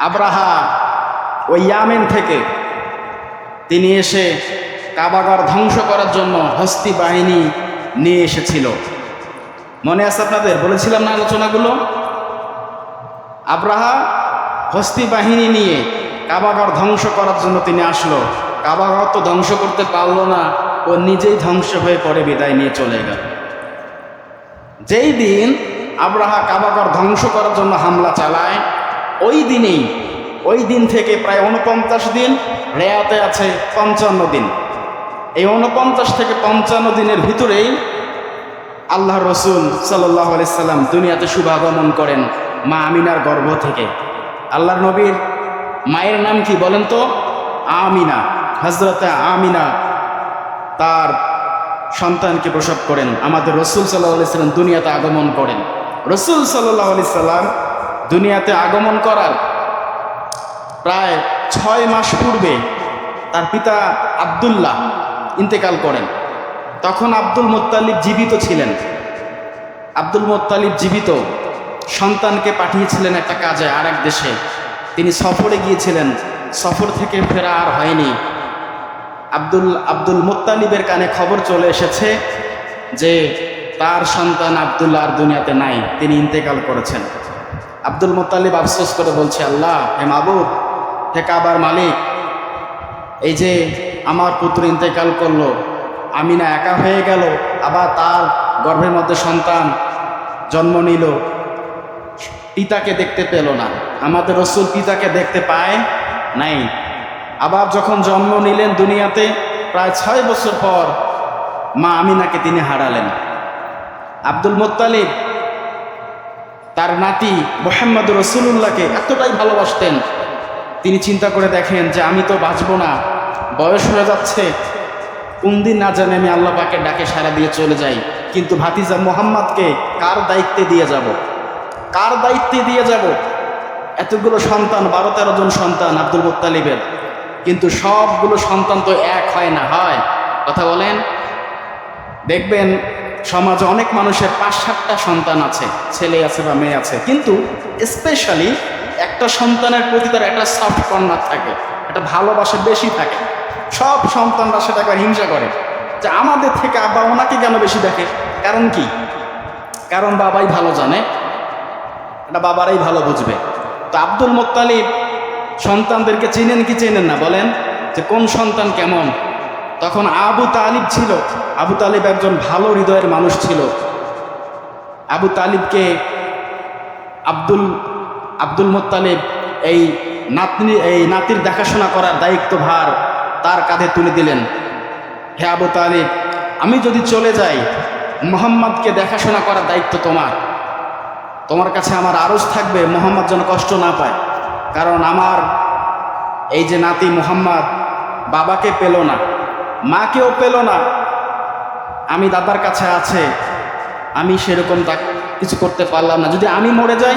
আব্রাহা ওই ইয়ামেন থেকে তিনি এসে কাবাগর ধ্বংস করার জন্য হস্তি বাহিনী নিয়ে এসেছিল। মনে আছে আপনাদের? বলেছিলাম না আলোচনাগুলো? আব্রাহা হস্তি বাহিনী নিয়ে কাবাগর ধ্বংস করার জন্য তিনি আসলো। কাবাগর তো ধ্বংস করতে পারল না, ও নিজেই ধ্বংস হয়ে পরে বিদায় নিয়ে চলে গেল। যেই দিন আব্রাহা কাবাগর ধ্বংস করার জন্য হামলা চালায় ওই দিনেই, ওই দিন থেকে প্রায় উনপঞ্চাশ দিন রেয়াতে আছে পঞ্চান্ন দিন। এই উনপঞ্চাশ থেকে পঞ্চান্ন দিনের ভিতরেই আল্লাহ রসুল সাল্লাহ সাল্লাম দুনিয়াতে শুভাগমন করেন মা আমিনার গর্ভ থেকে। আল্লাহ নবীর মায়ের নাম কি বলেন তো? আমিনা হজরতে আমিনা তার সন্তানকে প্রসব করেন। আমাদের রসুল সাল্লাহ সাল্লাম দুনিয়াতে আগমন করেন। রসুল সাল্লাহ সাল্লাম দুনিয়াতে আগমন করার প্রায় ছয় মাস পূর্বে তার পিতা আবদুল্লাহ ইন্তেকাল করেন। তখন আব্দুল মোত্তালিব জীবিত ছিলেন। আব্দুল মোত্তালিব জীবিত সন্তানকে পাঠিয়েছিলেন একটা কাজে আর এক দেশে। তিনি সফরে গিয়েছিলেন। সফর থেকে ফেরা আর হয়নি। আব্দুল আব্দুল মোত্তালিবের কানে খবর চলে এসেছে যে তার সন্তান আবদুল্লাহ আর দুনিয়াতে নাই। তিনি ইন্তেকাল করেছেন। আব্দুল মোত্তালিব আফসোস করে বলছে, আল্লাহ, হে মাবুদ, হে কাবার মালিক, এই যে আমার পুত্র ইন্তেকাল করল আমি না একা হয়ে গেল, আবার তার গর্ভের মধ্যে সন্তান জন্ম নিল, পিতাকে দেখতে পেল না। আমাদের রসুল পিতাকে দেখতে পায় নাই। আবার যখন জন্ম নিলেন দুনিয়াতে, প্রায় ছয় বছর পর মা আমিনাকে তিনি হারালেন। আব্দুল মোত্তালিব তার নাতি মোহাম্মদ রসুল্লাহকে এতটাই ভালোবাসতেন। তিনি চিন্তা করে দেখেন যে আমি তো বাঁচব না, বয়স হয়ে যাচ্ছে, কোন দিন না জানে আমি আল্লাহ পাকে ডাকে সারা দিয়ে চলে যাই। কিন্তু ভাতিজা মোহাম্মদকে কার দায়িত্বে দিয়ে যাব? কার দায়িত্বে দিয়ে যাব? এতগুলো সন্তান, বারো তেরো জন সন্তান আব্দুল মুত্তালিবের। কিন্তু সবগুলো সন্তান তো এক হয় না, হয়। কথা বলেন? দেখবেন সমাজে অনেক মানুষের পাঁচ, সাতটা সন্তান আছে, ছেলে আছে বা মেয়ে আছে। কিন্তু স্পেশালি একটা সন্তানের প্রতি তার একটা সফট কর্নার থাকে, একটা ভালোবাসা বেশি থাকে। সব সন্তানরা সেটাকে হিংসা করে। যে আমাদের থেকে আব্বা ওনাকে কেন বেশি দেখে? কারণ কি? কারণ বাবাই ভালো জানে, এটা বাবারাই ভালো বুঝবে। তো আব্দুল মোত্তালিব সন্তানদেরকে চেনেন কি চেনেন না? বলেন যে কোন সন্তান কেমন? তখন আবু তালিব ছিল। আবু তালিব একজন ভালো হৃদয়ের মানুষ ছিল। আবু তালিবকে আব্দুল আব্দুল মোত্তালিব এই নাতনি, এই নাতির দেখাশোনা করার দায়িত্বভার তার কাঁধে তুলে দিলেন। হে আবু তালিব, আমি যদি চলে যাই, মোহাম্মদকে দেখাশোনা করার দায়িত্ব তোমার। তোমার কাছে আমার আরজ থাকবে, মোহাম্মদ যেন কষ্ট না পায়। কারণ আমার এই যে নাতি মোহাম্মদ, বাবাকে পেল না। মাকেও পেল না। আমি দাদার কাছে আছে। আমি সেরকম তা কিছু করতে পারলাম না। যদি আমি মরে যাই,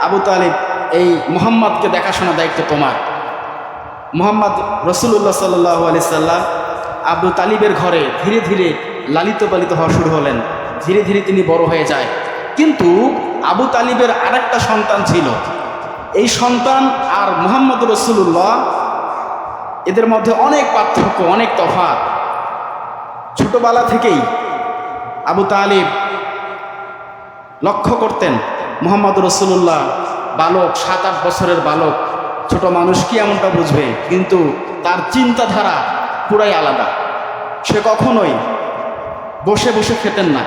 আবু তালিব, এই মোহাম্মদকে দেখাশোনা দায়িত্ব তোমার। মোহাম্মদ রসুল্লাহ সাল্লাহ আলি সাল্লাম আবু তালিবের ঘরে ধীরে ধীরে লালিত পালিত হওয়া শুরু হলেন। ধীরে ধীরে তিনি বড় হয়ে যায়। কিন্তু আবু তালিবের আরেকটা সন্তান ছিল। এই সন্তান আর মোহাম্মদ রসুল্লাহ এদের মধ্যে অনেক পার্থক্য, অনেক তফাৎ। ছোটবেলা থেকেই আবু তালিব লক্ষ্য করতেন মোহাম্মদ রসুল্লাহ বালক সাত আট বছরের বালক, ছোট মানুষ কি এমনটা বুঝবে? কিন্তু তার চিন্তাধারা পুরাই আলাদা। সে কখনোই বসে বসে খেতেন না।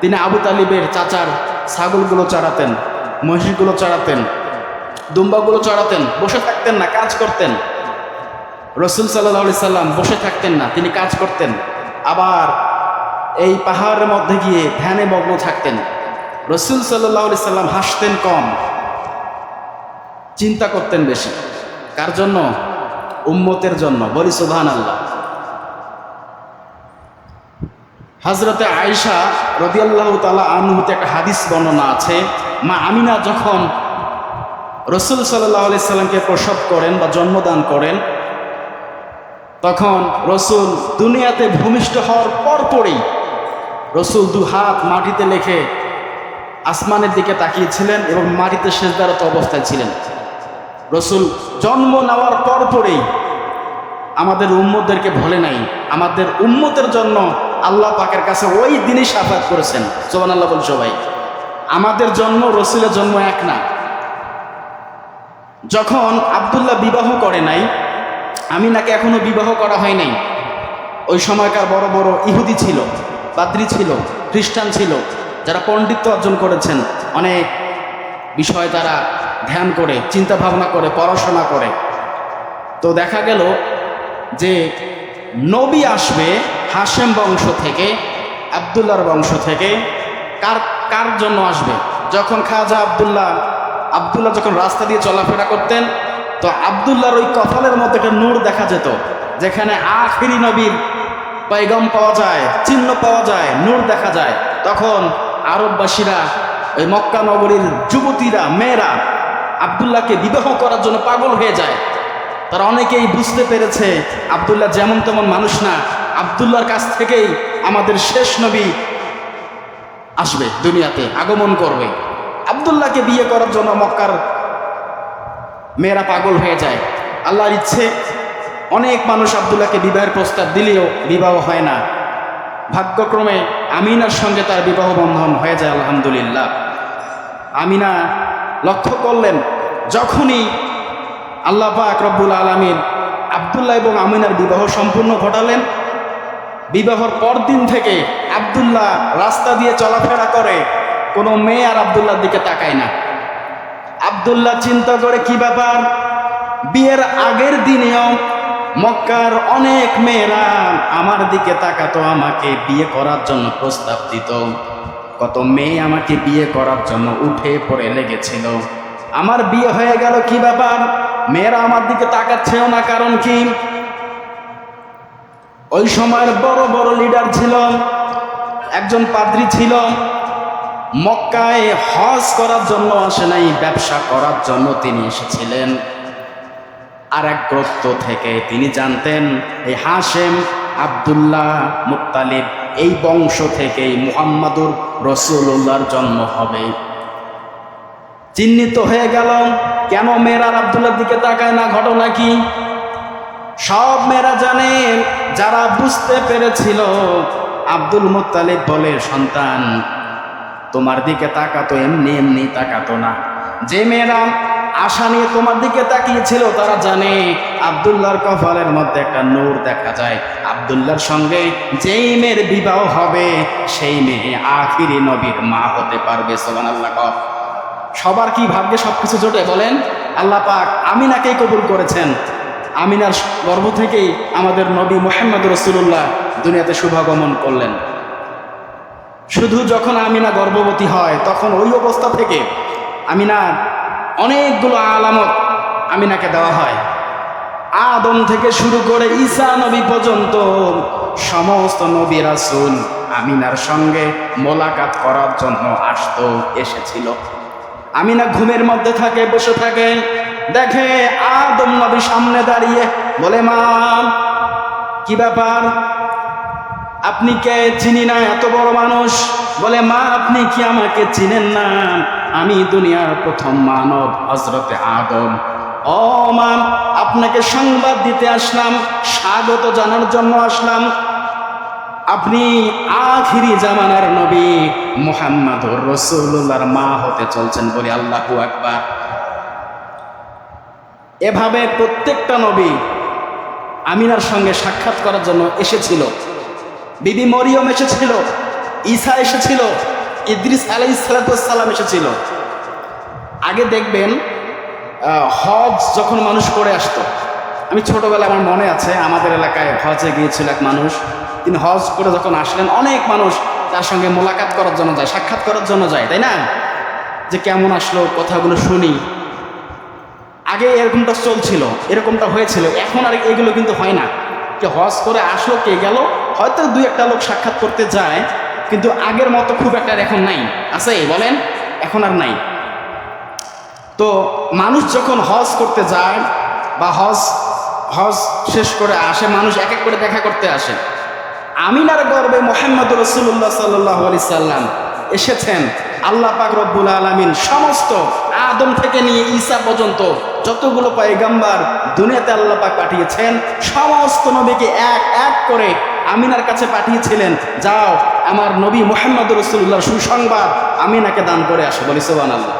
তিনি আবু তালিবের চাচার ছাগলগুলো চড়াতেন, মহিষগুলো চড়াতেন, দুম্বাগুলো চড়াতেন, বসে থাকতেন না, কাজ করতেন। রসুল সাল্লাহ সাল্লাম বসে থাকতেন না, তিনি কাজ করতেন। আবার এই পাহাড়ের মধ্যে গিয়ে ধ্যানে মগ্ন থাকতেন। রসুল সাল্লাহ সাল্লাম হাসতেন কম, চিন্তা করতেন বেশি। কার জন্য? উম্মতের জন্য, বলি সুবহান আল্লাহ হজরতে আয়সা রদিয়াল্লাহ তালা আনহুতে একটা হাদিস বর্ণনা আছে, মা আমিনা যখন রসুল সাল্লাহ আলি সাল্লামকে প্রসব করেন বা জন্মদান করেন তখন রসুল দুনিয়াতে ভূমিষ্ঠ হওয়ার পরপরই রসুল দু হাত মাটিতে লেখে আসমানের দিকে তাকিয়েছিলেন এবং মাটিতে শেষদারত অবস্থায় ছিলেন। রসুল জন্ম নেওয়ার পর পরেই আমাদের উম্মতদেরকে ভোলে নাই। আমাদের উম্মতের জন্য আল্লাহ পাকের কাছে ওই দিনই সাফাত করেছেন। সোবান আল্লাহ বল সবাই। আমাদের জন্ম রসুলের জন্ম এক না। যখন আবদুল্লাহ বিবাহ করে নাই আমি নাকি এখনও বিবাহ করা হয় নাই। ওই সময়কার বড় বড় ইহুদি ছিল পাদ্রি ছিল, খ্রিস্টান ছিল, যারা পণ্ডিত্য অর্জন করেছেন, অনেক বিষয় তারা ধ্যান করে চিন্তা ভাবনা করে, পড়াশোনা করে। তো দেখা গেল যে নবী আসবে হাসেম বংশ থেকে আবদুল্লার বংশ থেকে, কার কার জন্য আসবে? যখন খাজা আবদুল্লাহ আবদুল্লাহ যখন রাস্তা দিয়ে চলাফেরা করতেন তো আবদুল্লাহর ওই কপালের মতো একটা নূর দেখা যেত, যেখানে আখিরি নবীর পয়গম পাওয়া যায়, চিহ্ন পাওয়া যায়, নূর দেখা যায়। তখন আরববাসীরা, ওই মক্কা নগরীর যুবতীরা, মেয়েরা আবদুল্লাহকে বিবাহ করার জন্য পাগল হয়ে যায়। তারা অনেকেই বুঝতে পেরেছে, আবদুল্লাহ যেমন তেমন মানুষ না, আবদুল্লাহর কাছ থেকেই আমাদের শেষ নবী আসবে দুনিয়াতে, আগমন করবে। আবদুল্লাহকে বিয়ে করার জন্য মক্কার মেয়েরা পাগল হয়ে যায়। আল্লাহর ইচ্ছে, অনেক মানুষ আবদুল্লাহকে বিবাহের প্রস্তাব দিলেও বিবাহ হয় না। ভাগ্যক্রমে আমিনার সঙ্গে তার বিবাহ বন্ধন হয়ে যায়, আলহামদুলিল্লাহ। আমিনা লক্ষ্য করলেন, যখনই আল্লাহ পাক রব্বুল আলমিন আবদুল্লাহ এবং আমিনার বিবাহ সম্পূর্ণ ঘটালেন, বিবাহর পরদিন থেকে আবদুল্লাহ রাস্তা দিয়ে চলাফেরা করে, কোনো মেয়ে আর আবদুল্লার দিকে তাকায় না। আবদুল্লাহ চিন্তা করে, কি ব্যাপার? বিয়ের আগের দিনেও মক্কার অনেক মেয়েরা আমার দিকে তাকাতো, আমাকে বিয়ে করার জন্য প্রস্তাব দিত। কত মেয়ে আমাকে বিয়ে করার জন্য উঠে পড়ে লেগেছিল। আমার বিয়ে হয়ে গেল, কি ব্যাপার? মেয়েরা আমার দিকে তাকাচ্ছেও না, কারণ কি? ওই সময়ের বড় বড় লিডার ছিল, একজন পাদ্রী ছিল মক্কায় হজ করার জন্য আসে নাই, ব্যবসা করার জন্য তিনি এসেছিলেন। আর এক গ্রস্ত থেকে তিনি জানতেন, এই হাসেম আবদুল্লাহ মুক্তালিব এই বংশ থেকেই মুহাম্মাদুর রসুল্লাহর জন্ম হবে। চিহ্নিত হয়ে গেল, কেন মেয়েরার আবদুল্লার দিকে তাকায় না, ঘটনা কি? সব মেয়েরা জানে, যারা বুঝতে পেরেছিল, আব্দুল মুত্তালিব বলে, সন্তান তোমার দিকে তাকাতো, এমনি এমনি তাকাতো না। যে মেয়েরা আশা নিয়ে তোমার দিকে তাকিয়েছিল, তারা জানে আবদুল্লাহর কপালের মধ্যে একটা নূর দেখা যায়। আবদুল্লাহর সঙ্গে যেই মেয়ের বিবাহ হবে, সেই মেয়ে আখিরি নবীর মা হতে পারবে সোমান আল্লাহ কফ সবার কি ভাগ্যে সবকিছু জোটে বলেন? আল্লাহ পাক আমিনাকেই কবুল করেছেন। আমিনার গর্ভ থেকেই আমাদের নবী মোহাম্মদ রসুল্লাহ দুনিয়াতে শুভাগমন করলেন। শুধু যখন আমিনা গর্ভবতী হয়, তখন ওই অবস্থা থেকে আমিনা অনেকগুলো আলামত আমিনাকে দেওয়া হয়। আদম থেকে শুরু করে ঈসা নবী পর্যন্ত সমস্ত নবী রাসুল আমিনার সঙ্গে মোলাকাত করার জন্য আসতো, এসেছিল। আমিনা ঘুমের মধ্যে থাকে, বসে থাকে। দেখে আদম নবী সামনে দাঁড়িয়ে বলে, মা, কি ব্যাপার? আপনি কে চিনি না? এত বড় মানুষ। বলে, মা, আপনি কি আমাকে চিনেন না? আমি দুনিয়ার প্রথম মানব হজরতে আদম। ও মা, আপনাকে সংবাদ দিতে আসলাম, স্বাগত জানার জন্য আসলাম। আপনি আখিরি জামানার নবী মোহাম্মদ রসুল্লাহর মা হতে চলছেন বলে আল্লাহু আকবার। এভাবে প্রত্যেকটা নবী আমিনার সঙ্গে সাক্ষাৎ করার জন্য এসেছিল। বিবি মরিয়ম এসেছিল, ঈসা এসেছিল, ইদ্রিস আলাই সালাতাম এসেছিল। আগে দেখবেন হজ যখন মানুষ করে আসতো, আমি ছোটবেলায় আমার মনে আছে, আমাদের এলাকায় হজে গিয়েছিল এক মানুষ। তিনি হজ করে যখন আসলেন, অনেক মানুষ তার সঙ্গে মোলাকাত করার জন্য যায়, সাক্ষাৎ করার জন্য যায়, তাই না? যে কেমন আসলো, কথাগুলো শুনি। আগে এরকমটা চলছিল, এরকমটা হয়েছিল, এখন আর এগুলো কিন্তু হয় না। কে হজ করে আসলো, কে গেল হয়তো দুই একটা লোক সাক্ষাৎ করতে যায়, কিন্তু আগের মতো খুব একটা এখন নাই। আছে, বলেন? এখন আর নাই। তো মানুষ যখন হজ করতে যায় বা হজ হজ শেষ করে আসে, মানুষ এক এক করে দেখা করতে আসে। আমিনার গর্বে মোহাম্মদ রসুল্লাহ সাল্লাহ আলি সাল্লাম এসেছেন, আল্লাহ পাক রব্বুল আলমিন সমস্ত আদম থেকে নিয়ে ঈসা পর্যন্ত যতগুলো পয়গাম্বার দুনিয়াতে আল্লাহ পাক পাঠিয়েছেন, সমস্ত নবীকে এক এক করে আমিনার কাছে পাঠিয়েছিলেন, যাও, আমার নবী মোহাম্মদ রসুল্লাহর সুসংবাদ আমিনাকে দান করে আসো। বলি সোবান আল্লাহ